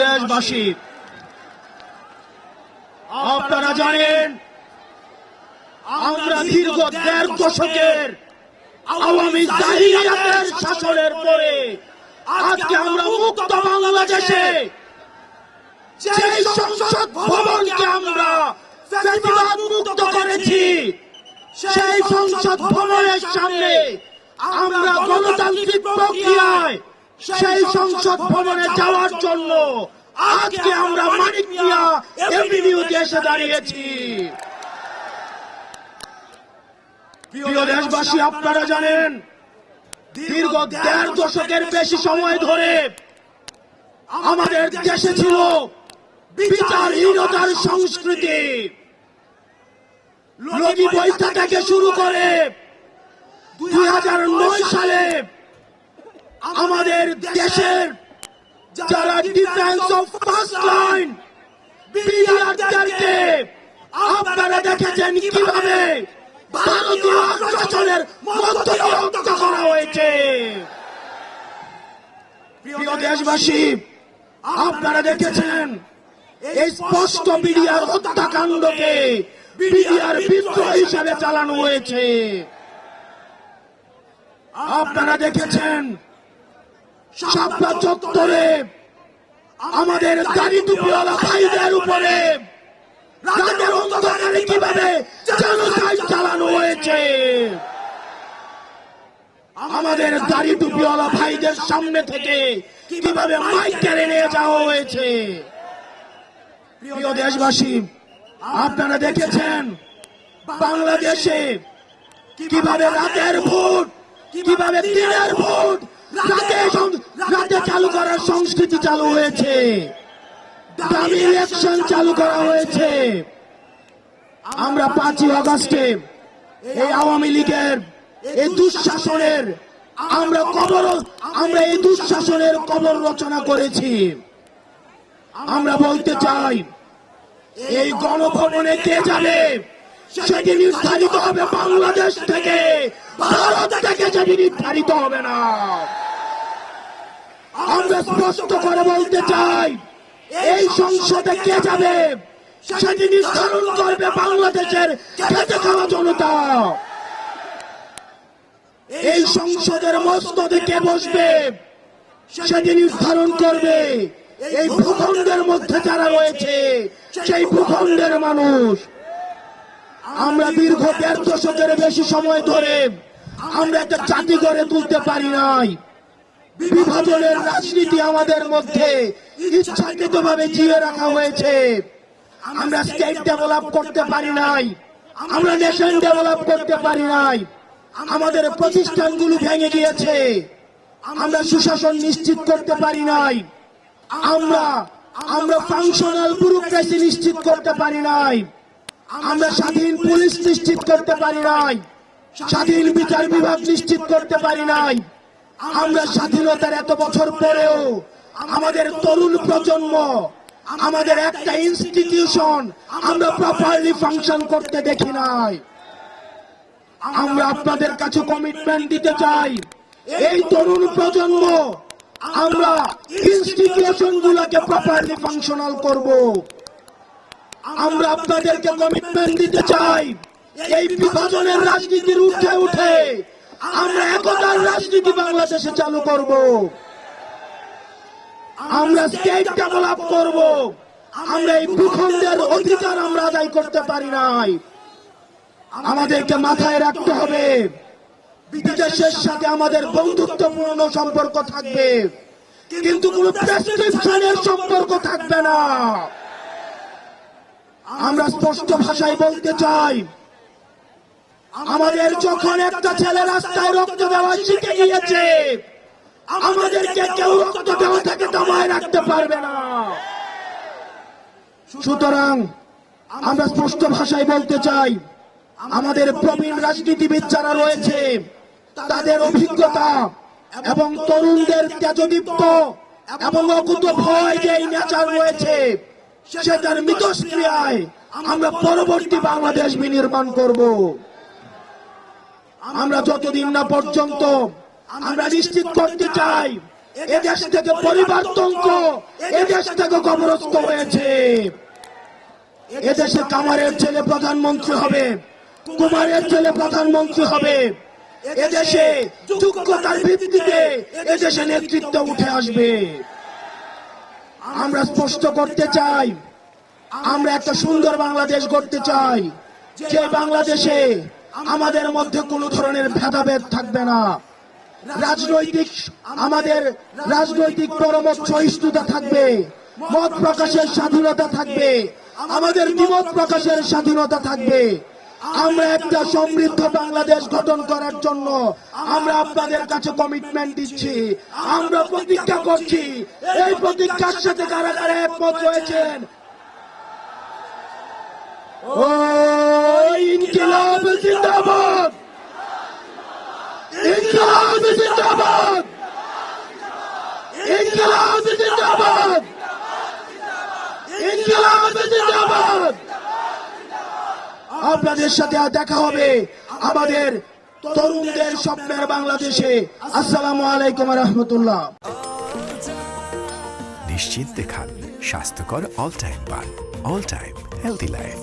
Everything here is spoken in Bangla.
দেশবাসী আপনারা জানেন, আমরা দীর্ঘ দেড় দশকের আওয়ামী জাহিলিয়াতের শাসনের পরে আজকে আমরা মুক্ত বাংলাদেশে সংসদ ভবনকে আমরা মুক্ত করেছি, সেই সংসদ ভবনের সামনে আমরা গণতান্ত্রিক প্রক্রিয়ায় সেই সংসদ ভবনে যাওয়ার জন্য আজকে আমরা মানিক মিয়া এভিনিউতে এসে দাঁড়িয়েছি। প্রিয় দেশবাসী, আপনারা জানেন, দীর্ঘ দেড় দশকের বেশি সময় ধরে আমাদের দেশে ছিল বিচারহীনতার সংস্কৃতি। লগি বৈঠা থেকে শুরু করে দুই হাজার নয় সালে আমাদের দেশের যারা ডিফেন্স অফ ফার্স্ট লাইন আপনারা দেখেছেন কীভাবে ভারতীয় আগ্রাসনের মধ্য করা হয়েছে। প্রিয় দেশবাসী, আপনারা দেখেছেন এই স্পষ্ট বিডিআর হত্যাকাণ্ডকে বিডিআর বিদ্রোহ হিসাবে চালানো হয়েছে। আপনারা দেখেছেন চত্বরে, আমাদের গাড়ি টুপিওয়ালা ভাইদের উপরে অন্ধকারে কীভাবে জেনোসাইড চালানো হয়েছে? আমাদের দাড়ি টুপিওয়ালা ভাইদের সামনে থেকে কীভাবে মাইক কেড়ে নিয়ে যাওয়া হয়েছে? প্রিয় দেশবাসী, আপনারা দেখেছেন বাংলাদেশে কীভাবে রাতের ভোট, কীভাবে দিনের ভোট রাতে চালু করার সংস্কৃতি চালু হয়েছে, দামি ইলেকশন চালু করা হয়েছে, আমরা পাঁচই আগস্টে এই আওয়ামী লীগের এই দুঃশাসনের আমরা কবর, আমরা এই দুঃশাসনের কবর রচনা করেছি। আমরা বলতে চাই, এই গণভবনে কে যাবে, সেটি নির্ধারিত হবে বাংলাদেশ থেকে। নির্ধারিত হবে না, আমরা স্পষ্ট করে বলতে চাই, এই সংসদে কে যাবে? সেটি নির্ধারণ করবে বাংলাদেশের খেতে খাওয়া জনতা। এই সংসদের মস্তদে কে বসবে? সেটি নির্ধারণ করবে এই ভূখণ্ডের মধ্যে যারা রয়েছে, সেই ভূখণ্ডের মানুষ। আমরা দীর্ঘ দেড় দশকের বেশি সময় ধরে আমরা একটা জাতি গড়ে তুলতে পারি নাই। বিভাজনের রাজনীতি আমাদের মধ্যে ইচ্ছাকৃত ভাবে জিয়ে রাখা হয়েছে। আমরা স্টেট ডেভেলপ করতে পারি নাই। আমরা নেশন ডেভেলপ করতে পারি নাই। আমাদের প্রতিষ্ঠানগুলো ভেঙে গিয়েছে। আমরা সুশাসন নিশ্চিত করতে পারি নাই। আমরা আমরা ফাংশনাল ব্যুরোক্রেসি নিশ্চিত করতে পারি নাই। আমরা স্বাধীন পুলিশ নিশ্চিত করতে পারি নাই। স্বাধীন বিচার বিভাগ নিশ্চিত করতে পারি নাই। আমরা স্বাধীনতার এত বছর পরেও আমাদের তরুণ প্রজন্ম, আমাদের একটা ইনস্টিটিউশন আমরা প্রপারলি ফাংশন করতে দেখি নাই। আমরা আপনাদের কাছে কমিটমেন্ট দিতে চাই। এই তরুণ প্রজন্ম, আমরা ইনস্টিটিউশন গুলোকে প্রপারলি ফাংশনাল করব। আমরা আপনাদেরকে কমিটমেন্ট দিতে চাই। এই বিভাজনের রাজনীতির উঠে উঠে আমরা একতার রাজনীতি বাংলাদেশে চালু করব। আমরা স্টেট ডেভেলপ করব। আমরা এই ভূখণ্ডের অধিকার আমরা আদায় করতে পারি নাই। আমাদেরকে মাথায় রাখতে হবে, বিদেশের সাথে আমাদের বন্ধুত্বপূর্ণ সম্পর্ক থাকবে, কিন্তু কোন প্রেসক্রিপশনের সম্পর্ক থাকবে না। আমরা স্পষ্ট ভাষায় বলতে চাই আমাদের যখন একটা ছেলে রাস্তায় রক্ত দেওয়া শিখে গিয়েছে, আমাদেরকে কেউ রক্ত দেওয়া থেকে দমায় রাখতে পারবে না। সুতরাং আমরা স্পষ্ট ভাষায় বলতে চাই, আমাদের প্রবীণ রাজনীতিবিদ যারা রয়েছে, তাদের অভিজ্ঞতা এবং তরুণদের তেজদীপ্ত এবং অকুত ভয় যে নেচার রয়েছে, সেটার মিতস্ক্রিয়ায় আমরা পরবর্তী বাংলাদেশ বিনির্মাণ করব। আমরা যতদিন না পর্যন্ত আমরা নিশ্চিত করতে চাই এদেশ থেকে পরিবারতন্ত্র এদেশ থেকে কবরস্থ হয়েছে। এদেশে কামারের ছেলে প্রধানমন্ত্রী হবে, কুমারের ছেলে প্রধানমন্ত্রী হবে। এদেশে যোগ্যতার ভিত্তিতে এদেশে নেতৃত্ব উঠে আসবে। আমরা স্পষ্ট করতে চাই, আমরা একটা সুন্দর বাংলাদেশ গড়তে চাই, যে বাংলাদেশে আমাদের মধ্যে কোনো ধরনের ভেদাভেদ থাকবে না। রাজনৈতিক, আমাদের রাজনৈতিক পরমত সহিষ্ণুতা থাকবে, মত প্রকাশের স্বাধীনতা থাকবে, আমাদের দ্বিমত প্রকাশের স্বাধীনতা থাকবে। আমরা একটা সমৃদ্ধ বাংলাদেশ গঠন করার জন্য আমরা আপনাদের কাছে কমিটমেন্ট দিচ্ছি। আমরা প্রতিজ্ঞা করছি, এই প্রতিজ্ঞার সাথে কারা কারা একমত রয়েছেন ও ইনকিলাব আপনাদের সাথে দেখা হবে আমাদের তরুণদের স্বপ্নের বাংলাদেশে। আসসালামু আলাইকুম রহমতুল্লাহ। নিশ্চিন্তে খান, স্বাস্থ্যকর অল টাইম পান অল টাইম হেলদি লাইফ